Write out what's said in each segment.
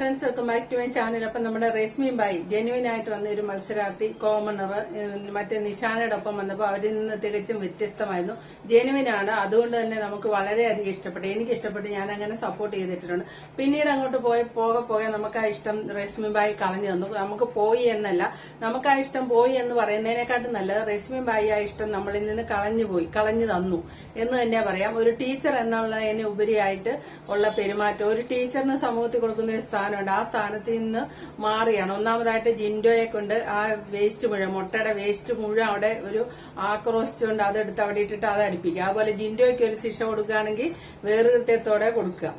Friends welcome back to my channel അപ്പം നമ്മുടെ റെസ്മി ബായി genuine ആയിട്ട് വന്ന ഒരു മത്സരാർത്ഥി കോമണർ മറ്റേ നിഷാനയുടെ ഒപ്പം വന്നപ്പോൾ അവരിൽ നിന്ന് തികച്ചും വ്യത്യസ്തമായിരുന്നു. ജെനുവിൻ ആണ്. അതുകൊണ്ട് തന്നെ നമുക്ക് വളരെയധികം ഇഷ്ടപ്പെട്ടു. എനിക്ക് ഇഷ്ടപ്പെട്ടു ഞാൻ അങ്ങനെ സപ്പോർട്ട് ചെയ്തിട്ടുണ്ട്. പിന്നീട് അങ്ങോട്ട് പോയി പോകെ പോകെ നമുക്ക് ആ ഇഷ്ടം റെസ്മി ബായി കളഞ്ഞു തന്നു. നമുക്ക് പോയി എന്നല്ല. നമുക്ക് ആ ഇഷ്ടം പോയി എന്ന് പറയുന്നതിനെക്കാട്ടും നല്ലത് റെസ്മി ബായി ആ ഇഷ്ടം നമ്മളിൽ നിന്ന് കളഞ്ഞു പോയി കളഞ്ഞു തന്നു എന്ന് തന്നെ പറയാം. ഒരു ടീച്ചർ എന്നുള്ളതിന് ഉപരിയായിട്ട് ഉള്ള പെരുമാറ്റം ഒരു ടീച്ചറിന് സമൂഹത്തിൽ കൊടുക്കുന്ന ഒരു സ്ഥാനമുണ്ട് ആ സ്ഥാനത്ത് നിന്ന് മാറിയാണ്. ഒന്നാമതായിട്ട് ജിൻഡോയെ കൊണ്ട് ആ വേസ്റ്റ് മുഴുവൻ മുട്ടയുടെ വേസ്റ്റ് മുഴുവൻ അവിടെ ഒരു ആക്രോശിച്ചുകൊണ്ട് അതെടുത്ത് അവിടെ ഇട്ടിട്ട് അത് അടുപ്പിക്കുക. അതുപോലെ ജിൻഡോയ്ക്ക് ഒരു ശിക്ഷ കൊടുക്കുകയാണെങ്കിൽ വേറുകൃത്യത്തോടെ കൊടുക്കുക.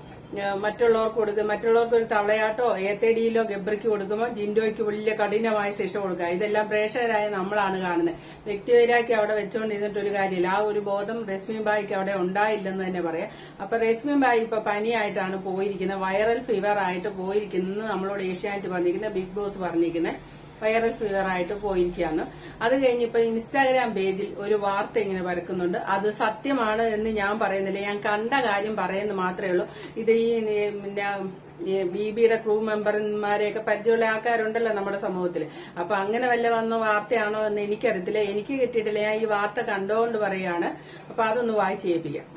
മറ്റുള്ളവർക്ക് കൊടുക്കുക മറ്റുള്ളവർക്ക് ഒരു തവളയാട്ടോ ഏത്തടിയിലോ ഗബ്രിക്ക് കൊടുക്കുമ്പോൾ ജിൻഡോയ്ക്ക് വലിയ കഠിനമായ ശിക്ഷ കൊടുക്കുക. ഇതെല്ലാം പ്രേക്ഷകരായ നമ്മളാണ് കാണുന്നത് വ്യക്തിവൈരാക്കി അവിടെ വെച്ചുകൊണ്ടിരുന്നിട്ട് ഒരു കാര്യമില്ല. ആ ഒരു ബോധം രശ്മി ബായിക്ക് അവിടെ ഉണ്ടായില്ലെന്ന് തന്നെ പറയാം. അപ്പൊ രശ്മി ബായി ഇപ്പൊ പനിയായിട്ടാണ് പോയിരിക്കുന്നത് വൈറൽ ഫീവർ ആയിട്ട് പോയിരിക്കുന്നത് നമ്മളോട് ഏഷ്യാനെറ്റ് പറഞ്ഞിരിക്കുന്നത് ബിഗ് ബോസ് പറഞ്ഞിരിക്കുന്നത് വൈറൽ ഫീവർ ആയിട്ട് പോയിരിക്കുകയാണ്. അത് കഴിഞ്ഞ് ഇപ്പൊ ഇൻസ്റ്റാഗ്രാം പേജിൽ ഒരു വാർത്ത ഇങ്ങനെ പരക്കുന്നുണ്ട്. അത് സത്യമാണ് എന്ന് ഞാൻ പറയുന്നില്ല. ഞാൻ കണ്ട കാര്യം പറയുന്നത് മാത്രമേ ഉള്ളൂ. ഇത് ഈ പിന്നെ ബി ബിയുടെ ക്രൂ മെമ്പർമാരെയൊക്കെ പരിചയമുള്ള ആൾക്കാരുണ്ടല്ലോ നമ്മുടെ സമൂഹത്തിൽ അപ്പൊ അങ്ങനെ വല്ല വന്ന വാർത്തയാണോ എന്ന് എനിക്കറിയത്തില്ല. എനിക്ക് കിട്ടിയിട്ടില്ല. ഞാൻ ഈ വാർത്ത കണ്ടുകൊണ്ട് പറയാണ് അപ്പൊ അതൊന്ന് വായിച്ച് കേൾപ്പിക്കാം.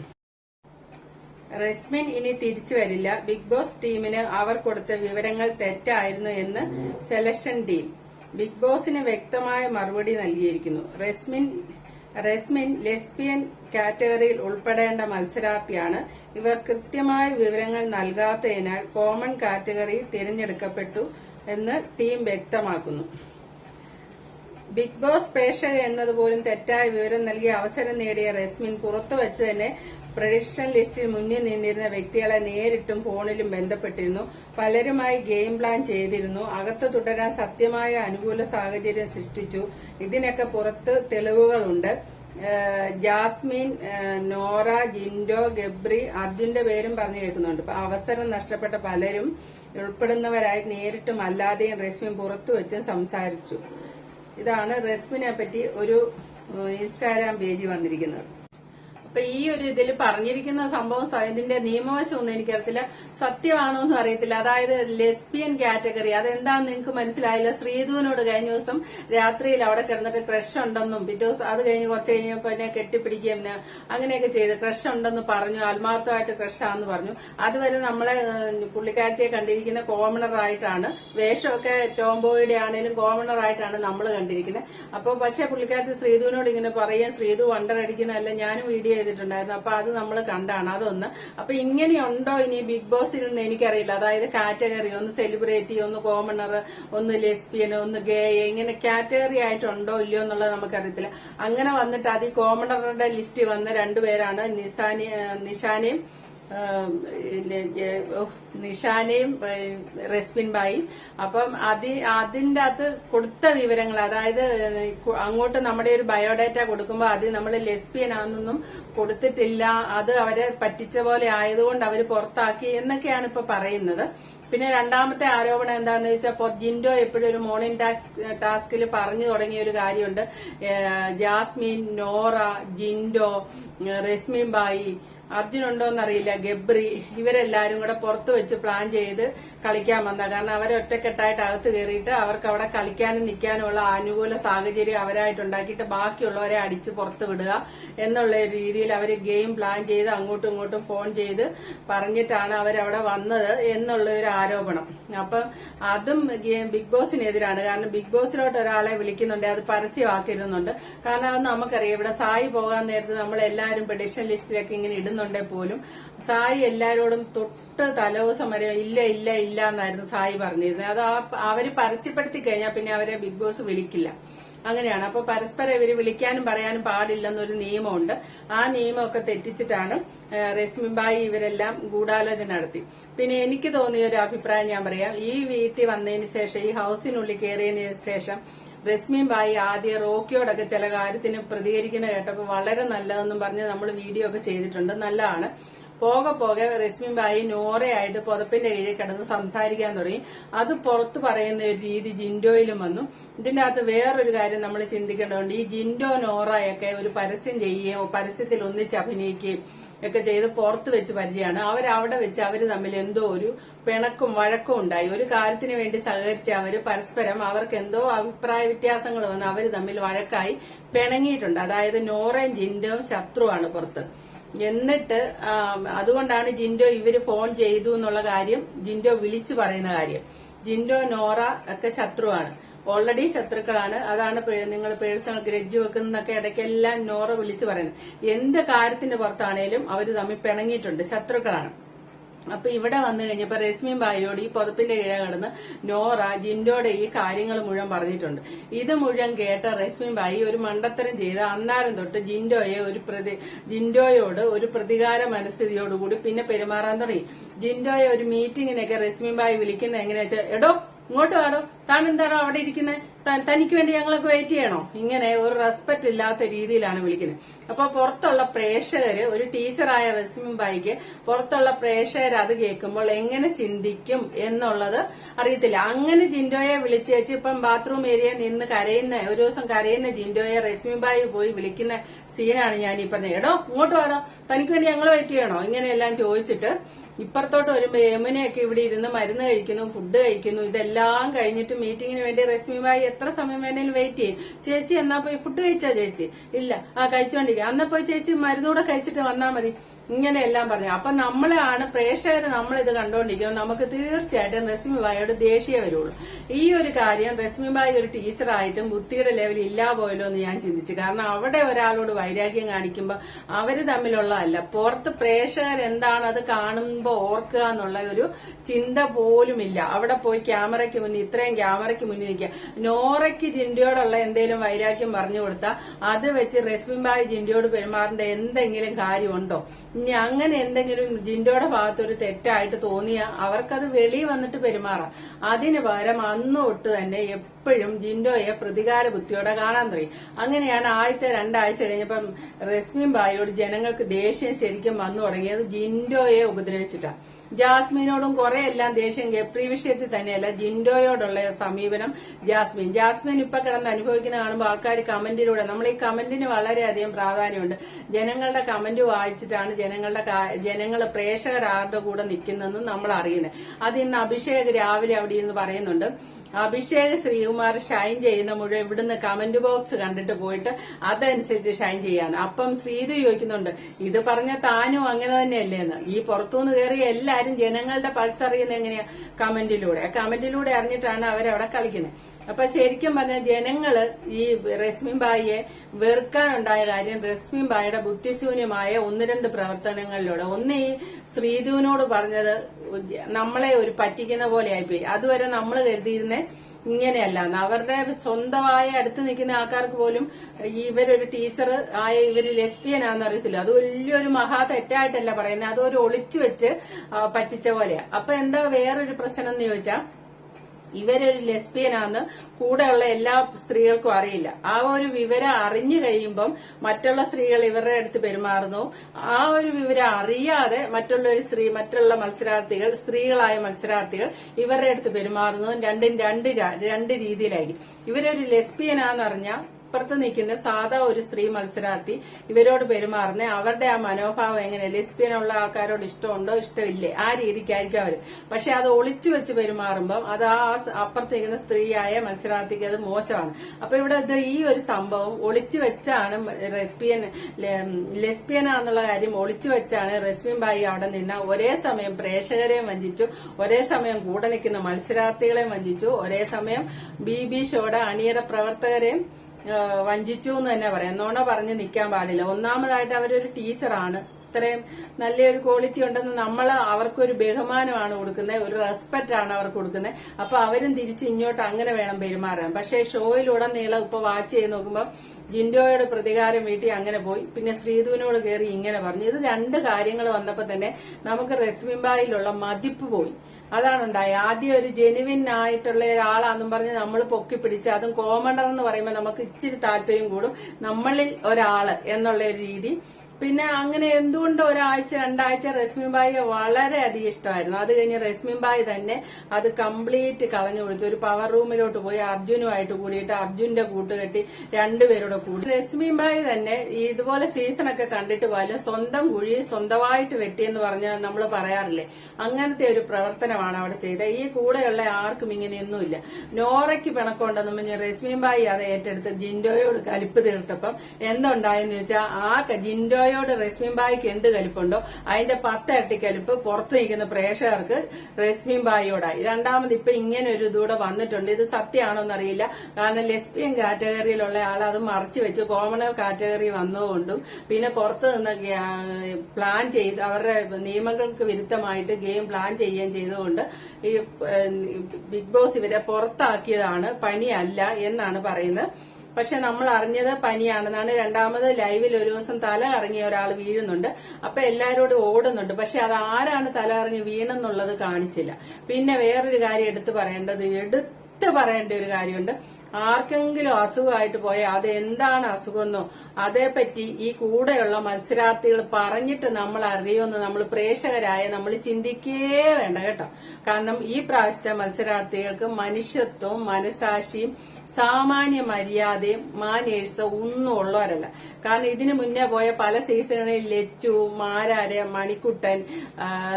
റെസ്മിൻ ഇനി തിരിച്ചു വരില്ല. ബിഗ് ബോസ് ടീമിന് അവർ കൊടുത്ത വിവരങ്ങൾ തെറ്റായിരുന്നു എന്ന് സെലക്ഷൻ ടീം ബിഗ് ബോസിന് വ്യക്തമായ മറുപടി നൽകിയിരിക്കുന്നു. റെസ്മിൻ റെസ്മിൻ ലെസ്ബിയൻ കാറ്റഗറിയിൽ ഉൾപ്പെടേണ്ട മത്സരാർത്ഥിയാണ്. ഇവർ കൃത്യമായ വിവരങ്ങൾ നൽകാത്തതിനാൽ കോമൺ കാറ്റഗറി തിരഞ്ഞെടുക്കപ്പെട്ടു എന്ന് ടീം വ്യക്തമാക്കുന്നു. ബിഗ് ബോസ് പ്രേക്ഷക എന്നതുപോലും തെറ്റായ വിവരം നൽകി അവസരം നേടിയ റെസ്മിൻ പുറത്തു വെച്ച് തന്നെ പ്രഡിക്ഷൻ ലിസ്റ്റിൽ മുന്നിൽ നിന്നിരുന്ന വ്യക്തികളെ നേരിട്ടും ഫോണിലും ബന്ധപ്പെട്ടിരുന്നു. പലരുമായി ഗെയിം പ്ലാൻ ചെയ്തിരുന്നു. അകത്ത് തുടരാൻ സത്യമായ അനുകൂല സാഹചര്യം സൃഷ്ടിച്ചു. ഇതിനൊക്കെ പുറത്ത് തെളിവുകളുണ്ട്. ജാസ്മിൻ നോറ ജിൻഡോ ഗബ്രി അർജുന്റെ പേരും പറഞ്ഞു കേൾക്കുന്നുണ്ട്. അവസരം നഷ്ടപ്പെട്ട പലരും ഉൾപ്പെടുന്നവരായി നേരിട്ടും അല്ലാതെയും റെസ്മിൻ പുറത്തു വെച്ചും സംസാരിച്ചു. ഇതാണ് റസ്മിനെ പറ്റി ഒരു ഇൻസ്റ്റാഗ്രാം പേജ് വന്നിരിക്കുന്നത്. അപ്പൊ ഈ ഒരു ഇതിൽ പറഞ്ഞിരിക്കുന്ന സംഭവം ഇതിന്റെ നിയമവശം ഒന്നും എനിക്കറിയത്തില്ല. സത്യമാണോ എന്നും അറിയത്തില്ല. അതായത് ലെസ്ബിയൻ കാറ്റഗറി അതെന്താന്ന് നിങ്ങൾക്ക് മനസ്സിലായില്ല? ശ്രീധുവിനോട് കഴിഞ്ഞ ദിവസം രാത്രിയിൽ അവിടെ കിടന്നിട്ട് ക്രഷ് ഉണ്ടെന്നും പിറ്റേ ദിവസം അത് കഴിഞ്ഞ് കുറച്ച് കഴിഞ്ഞപ്പോ എന്നെ കെട്ടിപ്പിടിക്കുകയും അങ്ങനെയൊക്കെ ചെയ്ത് ക്രഷ് ഉണ്ടെന്ന് പറഞ്ഞു ആത്മാർത്ഥമായിട്ട് ക്രഷ് ആണെന്ന് പറഞ്ഞു. അതുവരെ നമ്മളെ പുള്ളിക്കാരത്തെ കണ്ടിരിക്കുന്ന കോമണർ ആയിട്ടാണ് വേഷമൊക്കെ ടോംബോയുടെ ആണെങ്കിലും കോമണർ ആയിട്ടാണ് നമ്മൾ കണ്ടിരിക്കുന്നത്. അപ്പൊ പക്ഷെ പുള്ളിക്കാരത്തെ ശ്രീധുവിനോട് ഇങ്ങനെ പറയാൻ ശ്രീധു വണ്ടർ അടിക്കുന്നതല്ല ഞാനും വീഡിയോ ചെയ്തിട്ടുണ്ടായിരുന്നു. അപ്പൊ അത് നമ്മൾ കണ്ടാണ്. അതൊന്ന്. അപ്പൊ ഇങ്ങനെയുണ്ടോ ഇനി ബിഗ് ബോസിൽ നിന്ന് എനിക്കറിയില്ല. അതായത് കാറ്റഗറി ഒന്ന് സെലിബ്രിറ്റി ഒന്ന് കോമണർ ഒന്ന് ലെസ്ബിയൻ ഒന്ന് ഗേ ഇങ്ങനെ കാറ്റഗറി ആയിട്ടുണ്ടോ ഇല്ലയോ എന്നുള്ളത് നമുക്കറിയത്തില്ല. അങ്ങനെ വന്നിട്ട് അത് ഈ കോമണറുടെ ലിസ്റ്റ് വന്ന രണ്ടുപേരാണ്. നിസാനി നിഷാനയും നിഷാനയും റെസ്മിൻ ബായി. അപ്പം അതി അതിന്റെ അകത്ത് കൊടുത്ത വിവരങ്ങൾ അതായത് അങ്ങോട്ട് നമ്മുടെ ഒരു ബയോഡാറ്റ കൊടുക്കുമ്പോൾ അത് നമ്മൾ ലെസ്ബിയൻ ആണെന്നൊന്നും കൊടുത്തിട്ടില്ല. അത് അവരെ പറ്റിച്ച പോലെ ആയതുകൊണ്ട് അവർ പുറത്താക്കി എന്നൊക്കെയാണ് ഇപ്പൊ പറയുന്നത്. പിന്നെ രണ്ടാമത്തെ ആരോപണം എന്താണെന്ന് വെച്ചാൽ ഇപ്പോൾ ജിൻഡോ എപ്പോഴും ഒരു മോർണിംഗ് ടാസ്ക് ടാസ്കിൽ പറഞ്ഞു തുടങ്ങിയ ഒരു കാര്യമുണ്ട്. ജാസ്മിൻ നോറ ജിൻഡോ റെസ്മിൻ ബായി അർജുൻ ഉണ്ടോന്നറിയില്ല ഗബ്രി ഇവരെല്ലാരും കൂടെ പുറത്ത് വെച്ച് പ്ലാൻ ചെയ്ത് കളിക്കാൻ വന്ന. കാരണം അവരെ ഒറ്റക്കെട്ടായിട്ട് അകത്ത് കയറിയിട്ട് അവർക്ക് അവിടെ കളിക്കാനും നിൽക്കാനുമുള്ള അനുകൂല സാഹചര്യം അവരായിട്ട് ഉണ്ടാക്കിയിട്ട് ബാക്കിയുള്ളവരെ അടിച്ച് പുറത്ത് വിടുക എന്നുള്ള രീതിയിൽ അവർ ഗെയിം പ്ലാൻ ചെയ്ത് അങ്ങോട്ടും ഇങ്ങോട്ടും ഫോൺ ചെയ്ത് പറഞ്ഞിട്ടാണ് അവരവിടെ വന്നത് എന്നുള്ള ഒരു ആരോപണം. അപ്പം അതും ബിഗ് ബോസിനെതിരാണ്. കാരണം ബിഗ് ബോസിലോട്ട് ഒരാളെ വിളിക്കുന്നുണ്ട് അത് പരസ്യമാക്കിയിരുന്നുണ്ട് കാരണം അത് നമുക്കറിയാം ഇവിടെ സായി പോകാൻ നേരത്ത് നമ്മൾ എല്ലാവരും പെഡിഷൻ ലിസ്റ്റിലൊക്കെ ഇങ്ങനെ ഇടുന്നുണ്ടെ പോലും. സായി എല്ലാരോടും തൊട്ട് തലേദിവസം വരെ ഇല്ല ഇല്ല ഇല്ല എന്നായിരുന്നു സായി പറഞ്ഞിരുന്നത്. അത് അവർ പരസ്യപ്പെടുത്തി കഴിഞ്ഞാൽ പിന്നെ അവരെ ബിഗ് ബോസ് വിളിക്കില്ല. അങ്ങനെയാണ്. അപ്പൊ പരസ്പരം ഇവർ വിളിക്കാനും പറയാനും പാടില്ലെന്നൊരു നിയമമുണ്ട്. ആ നിയമമൊക്കെ തെറ്റിച്ചിട്ടാണ് റെസ്മിബായി ബായി ഇവരെല്ലാം ഗൂഢാലോചന നടത്തി. പിന്നെ എനിക്ക് തോന്നിയ ഒരു അഭിപ്രായം ഞാൻ പറയാം. ഈ വീട്ടിൽ വന്നതിന് ശേഷം ഈ ഹൗസിനുള്ളിൽ കയറിയതിന് ശേഷം റസ്മിൻ ബായി ആദ്യം റോക്കിയോടൊക്കെ ചില കാര്യത്തിന് പ്രതികരിക്കുന്ന കേട്ടപ്പോൾ വളരെ നല്ലതെന്നും പറഞ്ഞ് നമ്മൾ വീഡിയോ ഒക്കെ ചെയ്തിട്ടുണ്ട്. നല്ലതാണ്. പോകെ പോകെ രശ്മി ബായി നോറയായിട്ട് പുതപ്പിന്റെ കീഴിൽ കിടന്ന് സംസാരിക്കാൻ തുടങ്ങി. അത് പുറത്തു പറയുന്ന ഒരു രീതി ജിൻഡോയിലും വന്നു. ഇതിന്റെ അകത്ത് വേറൊരു കാര്യം നമ്മൾ ചിന്തിക്കേണ്ടതുണ്ട്. ഈ ജിൻഡോ നോറയൊക്കെ ഒരു പരസ്യം ചെയ്യുകയോ പരസ്യത്തിൽ ഒന്നിച്ച് അഭിനയിക്കുകയും ഒക്കെ ചെയ്ത് പുറത്ത് വെച്ച് പരിചയമാണ്. അവരവിടെ വെച്ച് അവർ തമ്മിൽ എന്തോ ഒരു പിണക്കും വഴക്കും ഉണ്ടായി. ഒരു കാര്യത്തിന് വേണ്ടി സഹകരിച്ച അവർ പരസ്പരം അവർക്ക് എന്തോ അഭിപ്രായ വ്യത്യാസങ്ങൾ വന്ന് അവർ തമ്മിൽ വഴക്കായി പിണങ്ങിയിട്ടുണ്ട്. അതായത് നോറയും ജിൻഡോയും ശത്രുവാണ് പുറത്ത്. എന്നിട്ട് അതുകൊണ്ടാണ് ജിൻഡോ ഇവർ ഫോൺ ചെയ്തു എന്നുള്ള കാര്യം ജിൻഡോ വിളിച്ചു പറയുന്ന കാര്യം. ജിൻഡോ നോറ ഒക്കെ ശത്രുവാണ്. ഓൾറെഡി ശത്രുക്കളാണ്. അതാണ് നിങ്ങൾ പേഴ്സണൽ ഗ്രജ് വെക്കുന്നതൊക്കെ ഇടയ്ക്കെല്ലാം നോറ വിളിച്ചു പറയുന്നത്. എന്ത് കാര്യത്തിന്റെ പുറത്താണേലും അവർ തമ്മിൽ പിണങ്ങിയിട്ടുണ്ട്. ശത്രുക്കളാണ്. അപ്പൊ ഇവിടെ വന്നു കഴിഞ്ഞപ്പോ രശ്മി ബായിയോട് ഈ പുതപ്പിന്റെ കീഴ കിടന്ന് നോറ ജിൻഡോടെ ഈ കാര്യങ്ങൾ മുഴുവൻ പറഞ്ഞിട്ടുണ്ട്. ഇത് മുഴുവൻ കേട്ട രശ്മി ബായി ഒരു മണ്ടത്തരം ചെയ്ത് അന്നാരം തൊട്ട് ജിൻഡോയെ ഒരു പ്രതി ജിൻഡോയോട് ഒരു പ്രതികാര മനസ്ഥിതിയോടുകൂടി പിന്നെ പെരുമാറാൻ തുടങ്ങി. ജിൻഡോയെ ഒരു മീറ്റിങ്ങിനൊക്കെ രശ്മി ബായി വിളിക്കുന്നത് എങ്ങനെയാ വെച്ചാൽ എടോ ഇങ്ങോട്ട് വാടോ. താൻ എന്താണോ അവിടെ ഇരിക്കുന്നത് തനിക്ക് വേണ്ടി ഞങ്ങളൊക്കെ വെയിറ്റ് ചെയ്യണോ? ഇങ്ങനെ ഒരു റെസ്പെക്ട് ഇല്ലാത്ത രീതിയിലാണ് വിളിക്കുന്നത് അപ്പൊ പുറത്തുള്ള പ്രേക്ഷകര് ഒരു ടീച്ചറായ റസ്മിൻബായിക്ക് പുറത്തുള്ള പ്രേക്ഷകർ അത് കേൾക്കുമ്പോൾ എങ്ങനെ ചിന്തിക്കും എന്നുള്ളത് അറിയത്തില്ല. അങ്ങനെ ജിൻഡോയെ വിളിച്ചേച്ച് ഇപ്പം ബാത്റൂം ഏരിയ നിന്ന് കരയുന്ന ഒരു ദിവസം കരയുന്ന ജിൻഡോയെ റസ്മിൻബായി പോയി വിളിക്കുന്ന സീനാണ് ഞാൻ ഈ പറഞ്ഞത്. എടോ ഇങ്ങോട്ട് വാടോ. തനിക്ക് വേണ്ടി ഞങ്ങൾ വെയിറ്റ് ചെയ്യണോ? ഇങ്ങനെയെല്ലാം ചോദിച്ചിട്ട് ഇപ്പുറത്തോട്ട് വരുമ്പോ യമുനയൊക്കെ ഇവിടെ ഇരുന്ന് മരുന്ന് കഴിക്കുന്നു ഫുഡ് കഴിക്കുന്നു ഇതെല്ലാം കഴിഞ്ഞിട്ട് മീറ്റിങ്ങിന് വേണ്ടി റശ്മിബായി എത്ര സമയം വേണേലും വെയിറ്റ് ചെയ്യും. ചേച്ചി എന്നാ പോയി ഫുഡ് കഴിച്ചാ ചേച്ചി? ഇല്ല. ആ കഴിച്ചോണ്ടിരിക്കുക എന്നാ പോയി ചേച്ചി മരുന്നൂടെ കഴിച്ചിട്ട് വന്നാ മതി. ഇങ്ങനെയെല്ലാം പറഞ്ഞു. അപ്പൊ നമ്മളാണ് പ്രേക്ഷകർ ഇത് കണ്ടുകൊണ്ടിരിക്കുമ്പോൾ നമുക്ക് തീർച്ചയായിട്ടും റസ്മിബായിയോട് ദേഷ്യം വരുള്ളൂ. ഈ ഒരു കാര്യം റസ്മിബായി ഒരു ടീച്ചറായിട്ടും ബുദ്ധിയുടെ ലെവൽ ഇല്ലാ പോയല്ലോ എന്ന് ഞാൻ ചിന്തിച്ചു. കാരണം അവിടെ ഒരാളോട് വൈരാഗ്യം കാണിക്കുമ്പോൾ അവർ തമ്മിലുള്ളതല്ല. പുറത്ത് പ്രേക്ഷകർ എന്താണ് അത് കാണുമ്പോൾ ഓർക്കുക എന്നുള്ള ഒരു ചിന്ത പോലുമില്ല അവിടെ പോയി ക്യാമറയ്ക്ക് മുന്നിൽ ഇത്രയും ക്യാമറയ്ക്ക് മുന്നിൽ നിൽക്കുക. നോറയ്ക്ക് ജിൻഡയോടുള്ള എന്തെങ്കിലും വൈരാഗ്യം പറഞ്ഞു കൊടുത്താൽ അത് വെച്ച് റസ്മിബായി ജിൻഡയോട് പെരുമാറേണ്ട എന്തെങ്കിലും കാര്യമുണ്ടോ? ഇനി അങ്ങനെ എന്തെങ്കിലും ജിൻഡോയുടെ ഭാഗത്തൊരു തെറ്റായിട്ട് തോന്നിയാൽ അവർക്കത് വെളി വന്നിട്ട് പെരുമാറാം. അതിന് പകരം അന്ന് തൊട്ട് തന്നെ എപ്പോഴും ജിൻഡോയെ പ്രതികാര ബുദ്ധിയോടെ കാണാൻ തുടങ്ങി. അങ്ങനെയാണ് ആദ്യത്തെ രണ്ടാഴ്ച കഴിഞ്ഞപ്പം റസ്മിൻ ബായിയോട് ജനങ്ങൾക്ക് ദേഷ്യം ശരിക്കും വന്നു തുടങ്ങിയത് ജിൻഡോയെ ഉപദ്രവിച്ചിട്ടാണ് ജാസ്മിനോടും കുറെ എല്ലാം ദേഷ്യം ഗപ്രി വിഷയത്തിൽ തന്നെയല്ല ജിൻഡോയോടുള്ള സമീപനം. ജാസ്മിൻ ജാസ്മിൻ ഇപ്പൊ കിടന്ന് അനുഭവിക്കുന്ന കാണുമ്പോൾ ആൾക്കാർ കമന്റിലൂടെ നമ്മൾ ഈ കമന്റിന് വളരെയധികം പ്രാധാന്യമുണ്ട്. ജനങ്ങളുടെ കമന്റ് വായിച്ചിട്ടാണ് ജനങ്ങളുടെ ജനങ്ങൾ പ്രേക്ഷകർ ആരുടെ കൂടെ നിൽക്കുന്നതെന്നും നമ്മൾ അറിയുന്നത് അത് ഇന്ന് അഭിഷേക് രാവിലെ അവിടെ ഇന്ന് പറയുന്നുണ്ട്. അഭിഷേക് ശ്രീകുമാർ ഷൈൻ ചെയ്യുന്ന മുഴുവൻ ഇവിടുന്ന് കമന്റ് ബോക്സ് കണ്ടിട്ട് പോയിട്ട് അതനുസരിച്ച് ഷൈൻ ചെയ്യാന്ന് അപ്പം ശ്രീതു ചോദിക്കുന്നുണ്ട് ഇത് പറഞ്ഞ താനും അങ്ങനെ തന്നെയല്ലേ എന്ന്. ഈ പുറത്തുനിന്ന് കയറി എല്ലാരും ജനങ്ങളുടെ പൾസ് അറിയുന്ന എങ്ങനെയാ? കമന്റിലൂടെ. ആ കമന്റിലൂടെ അറിഞ്ഞിട്ടാണ് അവരവിടെ കളിക്കുന്നത്. അപ്പൊ ശരിക്കും പറഞ്ഞ ജനങ്ങൾ ഈ റസ്മിൻ ബായിയെ വെറുക്കാനുണ്ടായ കാര്യം റസ്മിൻ ബായിയുടെ ബുദ്ധിശൂന്യമായ ഒന്ന് രണ്ട് പ്രവർത്തനങ്ങളിലൂടെ. ഒന്ന് ഈ ശ്രീധുവിനോട് പറഞ്ഞത് നമ്മളെ ഒരു പറ്റിക്കുന്ന പോലെ ആയിപ്പോയി. അതുവരെ നമ്മൾ കരുതിയിരുന്നേ ഇങ്ങനെയല്ല. അവരുടെ സ്വന്തമായ അടുത്ത് നിൽക്കുന്ന ആൾക്കാർക്ക് പോലും ഇവരൊരു ടീച്ചർ ആയ ഇവർ ലെസ്ബിയനാണെന്ന് അറിയത്തില്ല. അത് വലിയൊരു മഹാ തെറ്റായിട്ടല്ല പറയുന്നത് അതൊരു ഒളിച്ചു വെച്ച് പറ്റിച്ച പോലെയാ. അപ്പൊ എന്താ വേറൊരു പ്രശ്നം എന്ന് ചോദിച്ചാൽ ഇവരൊരു ലെസ്ബിയനാന്ന് കൂടെയുള്ള എല്ലാ സ്ത്രീകൾക്കും അറിയില്ല. ആ ഒരു വിവരം അറിഞ്ഞു കഴിയുമ്പം മറ്റുള്ള സ്ത്രീകൾ ഇവരുടെ അടുത്ത് പെരുമാറുന്നു. ആ ഒരു വിവരം അറിയാതെ മറ്റുള്ള ഒരു സ്ത്രീ മറ്റുള്ള മത്സരാർത്ഥികൾ സ്ത്രീകളായ മത്സരാർത്ഥികൾ ഇവരുടെ അടുത്ത് പെരുമാറുന്നു. രണ്ടും രണ്ട് രണ്ട് രീതിയിലായിരിക്കും. ഇവരൊരു ലെസ്ബിയനാന്നറിഞ്ഞാൽ അപ്പുറത്ത് നിൽക്കുന്ന സാധാ ഒരു സ്ത്രീ മത്സരാർത്ഥി ഇവരോട് പെരുമാറുന്ന അവരുടെ ആ മനോഭാവം എങ്ങനെ ലെസ്ബിയൻ ഉള്ള ആൾക്കാരോട് ഇഷ്ടമുണ്ടോ ഇഷ്ടമില്ലേ? ആ രീതിക്കായിരിക്കും അവർ. പക്ഷെ അത് ഒളിച്ചു വെച്ച് പെരുമാറുമ്പോൾ അത് ആ അപ്പുറത്ത് നിൽക്കുന്ന സ്ത്രീയായ മത്സരാർത്ഥിക്ക് അത് മോശമാണ്. അപ്പൊ ഇവിടെ ഈ ഒരു സംഭവം ഒളിച്ചു വെച്ചാണ് റെസ്ബിയൻ ലെസ്ബിയനാന്നുള്ള കാര്യം ഒളിച്ചു വെച്ചാണ് റെസ്മിൻ ബായി അവിടെ നിന്ന് ഒരേ സമയം പ്രേക്ഷകരെയും വഞ്ചിച്ചു ഒരേ സമയം കൂടെ നിൽക്കുന്ന മത്സരാർത്ഥികളെയും വഞ്ചിച്ചു ഒരേ സമയം ബി ബി ഷോയുടെ അണിയറ പ്രവർത്തകരെയും വഞ്ചിച്ചു എന്ന് തന്നെ പറയാം. നോണ പറഞ്ഞ് നിൽക്കാൻ പാടില്ല. ഒന്നാമതായിട്ട് അവരൊരു ടീച്ചറാണ്. ഇത്രയും നല്ലൊരു ക്വാളിറ്റി ഉണ്ടെന്ന് നമ്മൾ അവർക്കൊരു ബഹുമാനമാണ് കൊടുക്കുന്നത്. ഒരു റെസ്പെക്റ്റ് ആണ് അവർക്ക് കൊടുക്കുന്നത്. അപ്പൊ അവരും തിരിച്ച് ഇങ്ങോട്ട് അങ്ങനെ വേണം പെരുമാറാൻ. പക്ഷേ ഷോയിലുടനീളം ഇപ്പൊ വാച്ച് ചെയ്ത് നോക്കുമ്പോൾ ജിൻഡോയുടെ പ്രതികാരം വീട്ടി അങ്ങനെ പോയി. പിന്നെ ശ്രീധുവിനോട് കയറി ഇങ്ങനെ പറഞ്ഞു. ഇത് രണ്ട് കാര്യങ്ങൾ വന്നപ്പോൾ തന്നെ നമുക്ക് റെസ്മിംബായിലുള്ള മതിപ്പ് പോയി. അതാണ് ഉണ്ടായത് ആദ്യം ഒരു ജെനുവിൻ ആയിട്ടുള്ള ഒരാളാന്നും പറഞ്ഞ് നമ്മൾ പൊക്കി പിടിച്ച് അതും കോമണ്ടർ എന്ന് പറയുമ്പോൾ നമുക്ക് ഇച്ചിരി താല്പര്യം കൂടും. നമ്മളിൽ ഒരാൾ എന്നുള്ള ഒരു രീതി. പിന്നെ അങ്ങനെ എന്തുകൊണ്ട് ഒരാഴ്ച രണ്ടാഴ്ച റസ്മിൻ ബായിയെ വളരെയധികം ഇഷ്ടമായിരുന്നു. അത് കഴിഞ്ഞ് രശ്മി ബായി തന്നെ അത് കംപ്ലീറ്റ് കളഞ്ഞു കൊടുത്തു. ഒരു പവർ റൂമിലോട്ട് പോയി അർജുനുമായിട്ട് കൂടിയിട്ട് അർജുന്റെ കൂട്ടുകെട്ടി രണ്ടുപേരുടെ കൂടി. രശ്മി ബായി തന്നെ ഇതുപോലെ സീസണൊക്കെ കണ്ടിട്ട് പോലും സ്വന്തം കുഴി സ്വന്തമായിട്ട് വെട്ടിയെന്ന് പറഞ്ഞാൽ നമ്മൾ പറയാറില്ലേ? അങ്ങനത്തെ ഒരു പ്രവർത്തനമാണ് അവിടെ ചെയ്തത്. ഈ കൂടെയുള്ള ആർക്കും ഇങ്ങനെയൊന്നുമില്ല. നോറയ്ക്ക് പിണക്കമുണ്ടെന്ന് പറഞ്ഞ് രശ്മി ബായി അത് ഏറ്റെടുത്ത് ജിൻഡോയോട് കലിപ്പ് തീർത്തപ്പം എന്തുണ്ടായെന്ന് ചോദിച്ചാൽ ആ ക- ജിൻഡോയോട് റസ്മിൻ ബായിക്ക് എന്ത് കലിപ്പുണ്ടോ? അതിന്റെ പത്തരട്ടി കലിപ്പ് പുറത്ത് നിൽക്കുന്ന പ്രേക്ഷകർക്ക് റസ്മിൻ ബായിയോടായി. രണ്ടാമത് ഇപ്പൊ ഇങ്ങനെ ഒരു ഇതൂടെ വന്നിട്ടുണ്ട്. ഇത് സത്യമാണോ എന്നറിയില്ല. കാരണം ലെസ്ബിയൻ കാറ്റഗറിയിലുള്ള ആൾ അത് മറച്ചു വെച്ച്. കോമണർ കാറ്റഗറി വന്നതുകൊണ്ടും പിന്നെ പുറത്ത് നിന്ന് പ്ലാൻ ചെയ്ത് അവരുടെ നിയമങ്ങൾക്ക് വിരുദ്ധമായിട്ട് ഗെയിം പ്ലാൻ ചെയ്യുകയും ചെയ്തുകൊണ്ട് ഈ ബിഗ് ബോസ് ഇവരെ പുറത്താക്കിയതാണ് പനിയല്ല എന്നാണ് പറയുന്നത്. പക്ഷെ നമ്മൾ അറിഞ്ഞത് പനിയാണെന്നാണ്. രണ്ടാമത് ലൈവിൽ ഒരു ദിവസം തല കറങ്ങിയ ഒരാൾ വീഴുന്നുണ്ട്. അപ്പൊ എല്ലാരോടും ഓടുന്നുണ്ട്. പക്ഷെ അത് ആരാണ് തല കറങ്ങി വീണെന്നുള്ളത് കാണിച്ചില്ല. പിന്നെ വേറൊരു കാര്യം എടുത്തു പറയേണ്ടത് എടുത്തു പറയേണ്ട ഒരു കാര്യമുണ്ട്. ആർക്കെങ്കിലും അസുഖമായിട്ട് പോയാൽ അത് എന്താണ് അസുഖമെന്നോ അതേപ്പറ്റി ഈ കൂടെയുള്ള മത്സരാർത്ഥികൾ പറഞ്ഞിട്ട് നമ്മൾ അറിയുമെന്ന് നമ്മൾ പ്രേക്ഷകരായ നമ്മൾ ചിന്തിക്കേ വേണ്ട കേട്ടോ. കാരണം ഈ പ്രാവശ്യത്തെ മത്സരാർത്ഥികൾക്ക് മനുഷ്യത്വവും മനസാക്ഷിയും സാമാന്യ മര്യാദയും മാനേഴ്സ് ഒന്നും ഉള്ളവരല്ല. കാരണം ഇതിനു മുന്നേ പോയ പല സീസണുകളിൽ ലച്ചു മാരാര് മണിക്കുട്ടൻ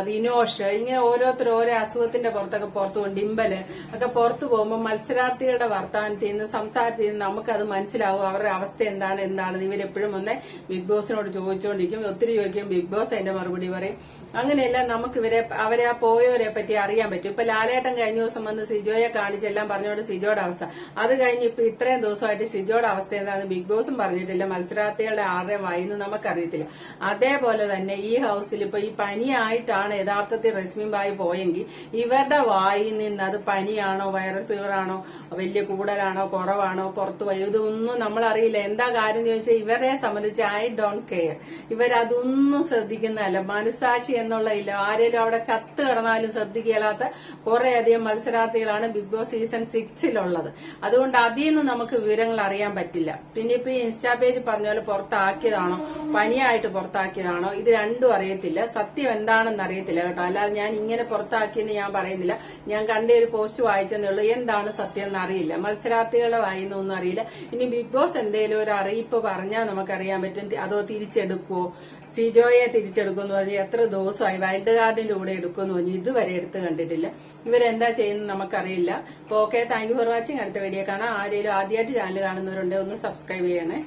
റിനോഷ് ഇങ്ങനെ ഓരോരുത്തർ ഓരോ അസുഖത്തിന്റെ പുറത്തൊക്കെ പുറത്തു ഡിമ്പൽ ഒക്കെ പുറത്തു പോകുമ്പോൾ മത്സരാർത്ഥികളുടെ വർത്തമാനത്തിൽ നിന്ന് സംസാരത്തിൽ ചെയ്യുന്നു നമുക്കത് മനസ്സിലാവും അവരുടെ അവസ്ഥ എന്താണ് എന്താണെന്ന് ഇവരെപ്പോഴും ഒന്ന് ബിഗ് ബോസിനോട് ചോദിച്ചുകൊണ്ടിരിക്കും ഒത്തിരി ചോദിക്കും ബിഗ് ബോസ് അതിന്റെ മറുപടി പറയും. അങ്ങനെയല്ല നമുക്ക് ഇവരെ അവരെ ആ പോയവരെ പറ്റി അറിയാൻ പറ്റും. ഇപ്പൊ ലാലേട്ടൻ കഴിഞ്ഞ ദിവസം വന്ന് സിജോയെ കാണിച്ചെല്ലാം പറഞ്ഞോണ്ട് സിജോയുടെ അവസ്ഥ. അത് കഴിഞ്ഞ് ഇപ്പൊ ഇത്രയും ദിവസമായിട്ട് സിജോയുടെ അവസ്ഥ എന്താണെന്ന് ബിഗ് ബോസും പറഞ്ഞിട്ടില്ല. മത്സരാർത്ഥികളുടെ ആരുടെ വായിന്ന് നമുക്കറിയത്തില്ല. അതേപോലെ തന്നെ ഈ ഹൗസിൽ ഇപ്പൊ ഈ പനിയായിട്ടാണ് യഥാർത്ഥത്തിൽ റസ്മിൻ ബായി പോയെങ്കിൽ ഇവരുടെ വായിൽ നിന്ന് അത് പനിയാണോ വൈറൽ ഫീവർ ആണോ വലിയ കൂടുതലാണോ കുറവാണോ പുറത്തു പോയി ഇതൊന്നും നമ്മൾ അറിയില്ല എന്താ കാര്യം ചോദിച്ചാൽ ഇവരെ സംബന്ധിച്ച് ഐ ഡോണ്ട് കെയർ. ഇവരതൊന്നും ശ്രദ്ധിക്കുന്നതല്ല മനസാക്ഷി എന്നുള്ള ഇല്ല. ആരെങ്കിലും അവിടെ ചത്ത് കിടന്നാലും കുറെ അധികം മത്സരാർത്ഥികളാണ് ബിഗ് ബോസ് സീസൺ സിക്സിലുള്ളത്. അതുകൊണ്ട് അതിൽ നിന്ന് നമുക്ക് വിവരങ്ങൾ അറിയാൻ പറ്റില്ല. പിന്നെ ഇപ്പൊ ഈ ഇൻസ്റ്റാ പേജ് പറഞ്ഞ പോലെ പുറത്താക്കിയതാണോ? പനിയായിട്ട് പുറത്താക്കിയതാണോ? ഇത് രണ്ടും അറിയത്തില്ല. സത്യം എന്താണെന്ന് അറിയത്തില്ല കേട്ടോ. അല്ലാതെ ഞാൻ ഇങ്ങനെ പുറത്താക്കിയെന്ന് ഞാൻ പറയുന്നില്ല. ഞാൻ കണ്ട ഒരു പോസ്റ്റ് വായിച്ചെന്നേ ഉള്ളൂ എന്താണ് സത്യം എന്ന് അറിയില്ല. മത്സരാർത്ഥികളുടെ വായിന്നൊന്നും അറിയില്ല. ഇനി ബിഗ് ബോസ് എന്തെങ്കിലും ഒരു അറിയിപ്പ് പറഞ്ഞാൽ നമുക്കറിയാൻ പറ്റും. അതോ തിരിച്ചെടുക്കുവോ? സിജോയെ തിരിച്ചെടുക്കുമെന്ന് പറഞ്ഞ് എത്ര ദിവസമായി വൈൽഡ് കാർഡിന്റെ കൂടെ എടുക്കുമെന്ന് പറഞ്ഞ് ഇതുവരെ എടുത്ത് കണ്ടിട്ടില്ല. ഇവരെന്താ ചെയ്യുന്നത് നമുക്കറിയില്ല. Okay thank you for watching അടുത്ത വീഡിയോ കാണാം. ആരെങ്കിലും ആദ്യമായിട്ട് ചാനൽ കാണുന്നവരുണ്ടെങ്കിൽ ഒന്ന് സബ്സ്ക്രൈബ് ചെയ്യണേ.